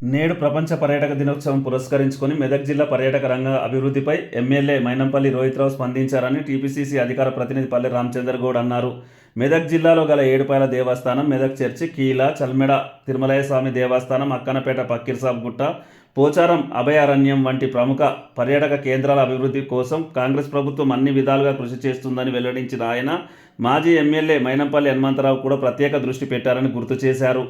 నేడు ప్రపంచ పర్యాటక దినోత్సవం పురస్కరించుకొని మెదక్ జిల్లా పర్యాటక రంగ అభివృద్ధిపై ఎమ్మెల్యే మైనంపల్లి రోహిత్రావు స్పందించారని టీపీసీసీ అధికార ప్రతినిధి పల్లె రామచంద్ర గౌడ్ అన్నారు. మెదక్ జిల్లాలో గల ఏడుపాయల దేవస్థానం మెదక్ చర్చి కీల చల్మెడ తిరుమలయ స్వామి దేవస్థానం అక్కనపేట పక్కీర్సాబ్ గుట్ట పోచారం అభయారణ్యం వంటి ప్రముఖ పర్యాటక కేంద్రాల అభివృద్ధి కోసం కాంగ్రెస్ ప్రభుత్వం అన్ని విధాలుగా కృషి చేస్తుందని వెల్లడించిన ఆయన మాజీ ఎమ్మెల్యే మైనంపల్లి హనుమంతరావు కూడా ప్రత్యేక దృష్టి పెట్టారని గుర్తు చేశారు.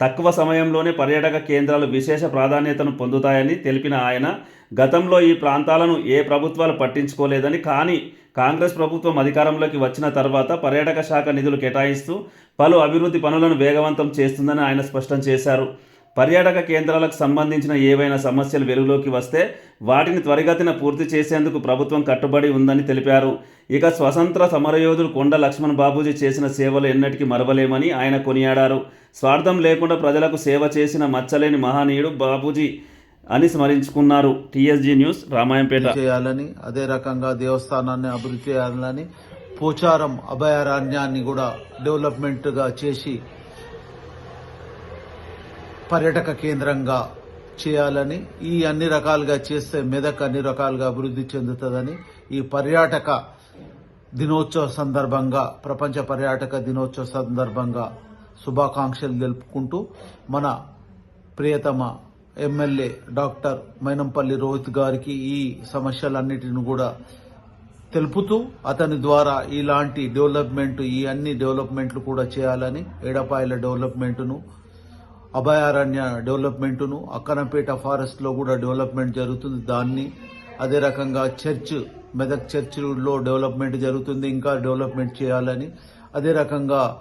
తక్కువ సమయంలోనే పర్యాటక కేంద్రాలు విశేష ప్రాధాన్యతను పొందుతాయని తెలిపిన ఆయన గతంలో ఈ ప్రాంతాలను ఏ ప్రభుత్వాలు పట్టించుకోలేదని కానీ కాంగ్రెస్ ప్రభుత్వం అధికారంలోకి వచ్చిన తర్వాత పర్యాటక శాఖ నిధులు కేటాయిస్తూ పలు అభివృద్ధి పనులను వేగవంతం చేస్తుందని ఆయన స్పష్టం చేశారు. పర్యాటక కేంద్రాలకు సంబంధించిన ఏవైనా సమస్యలు వెలుగులోకి వస్తే వాటిని త్వరిగతిన పూర్తి చేసేందుకు ప్రభుత్వం కట్టుబడి ఉందని తెలిపారు. ఇక స్వతంత్ర సమరయోధుడు కొండ లక్ష్మణ్ బాబూజీ చేసిన సేవలు ఎన్నటికీ మరవలేమని ఆయన కొనియాడారు. స్వార్థం లేకుండా ప్రజలకు సేవ చేసిన మచ్చలేని మహనీయుడు బాబూజీ అని స్మరించుకున్నారు. TSG news Ramayampet. చేయాలని అదే రకంగా దేవస్థానాన్ని అభివృద్ధి చేయాలని పోచారం అభయారణ్యాన్ని కూడా డెవలప్మెంట్గా చేసి పర్యాటక కేంద్రంగా చేయాలని ఈ అన్ని రకాలుగా చేస్తే మెదక్ అన్ని రకాలుగా అభివృద్ధి చెందుతుందని ఈ పర్యాటక దినోత్సవ సందర్భంగా ప్రపంచ పర్యాటక దినోత్సవ సందర్భంగా శుభాకాంక్షలు తెలుపుకుంటూ మన ప్రియతమ ఎమ్మెల్యే డాక్టర్ మైనంపల్లి రోహిత్ గారికి ఈ సమస్యలన్నిటిని కూడా తెలుపుతూ అతని ద్వారా ఇలాంటి డెవలప్మెంట్ ఈ అన్ని డెవలప్మెంట్లు కూడా చేయాలని ఎడపాయల డెవలప్మెంట్ను అభయారణ్య డెవలప్మెంటును అక్కనపేట ఫారెస్ట్లో కూడా డెవలప్మెంట్ జరుగుతుంది. దాన్ని అదే రకంగా చర్చ్ మెదక్ చర్చిలో డెవలప్మెంట్ జరుగుతుంది. ఇంకా డెవలప్మెంట్ చేయాలని అదే రకంగా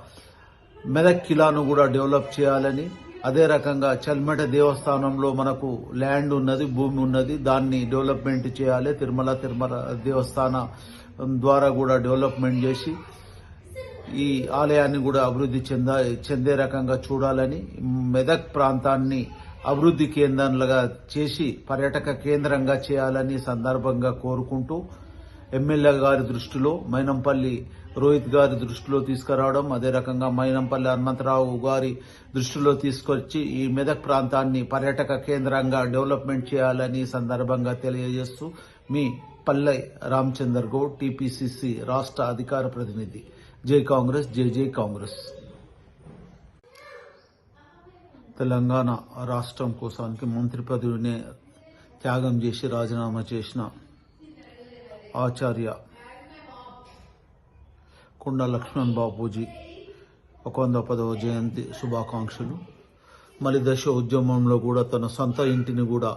మెదక్ కిలాను కూడా డెవలప్ చేయాలని అదే రకంగా చల్మట దేవస్థానంలో మనకు ల్యాండ్ ఉన్నది భూమి ఉన్నది. దాన్ని డెవలప్మెంట్ చేయాలి. తిరుమల తిరుమల దేవస్థాన ద్వారా కూడా డెవలప్మెంట్ చేసి ఈ ఆలయాన్ని కూడా అభివృద్ధి చెంద చెందే రకంగా చూడాలని మెదక్ ప్రాంతాన్ని అభివృద్ధి కేంద్రంగా చేసి పర్యాటక కేంద్రంగా చేయాలని సందర్భంగా కోరుకుంటూ ఎమ్మెల్యే గారి దృష్టిలో మైనంపల్లి రోహిత్ గారి దృష్టిలో తీసుకురావడం అదే రకంగా మైనంపల్లి హనుమంతరావు గారి దృష్టిలో తీసుకొచ్చి ఈ మెదక్ ప్రాంతాన్ని పర్యాటక కేంద్రంగా డెవలప్మెంట్ చేయాలని సందర్భంగా తెలియజేస్తూ మీ పల్లె రామచందర్ గౌడ్ టీపీసీసీ రాష్ట్ర అధికార ప్రతినిధి. జై కాంగ్రెస్ జై జై కాంగ్రెస్. తెలంగాణ రాష్ట్రం కోసానికి మంత్రి పదవిని త్యాగం చేసి రాజీనామా చేసిన ఆచార్య కొండ లక్ష్మణ్ బాపూజీ ఒక వంద పదవ జయంతి శుభాకాంక్షలు. మలి దశ ఉద్యమంలో కూడా తన సొంత ఇంటిని కూడా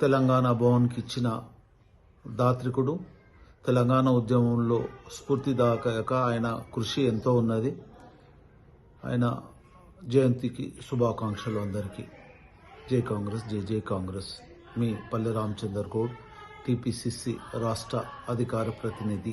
తెలంగాణ భవన్కి ఇచ్చిన దాత్రికుడు తెలంగాణ ఉద్యమంలో స్ఫూర్తిదాయక ఆయన కృషి ఎంతో ఉన్నది. ఆయన జయంతికి శుభాకాంక్షలు అందరికీ. జై కాంగ్రెస్ జై జై కాంగ్రెస్. మీ పల్లె రామచందర్ గౌడ్ టీపీసీసీ రాష్ట్ర అధికార ప్రతినిధి.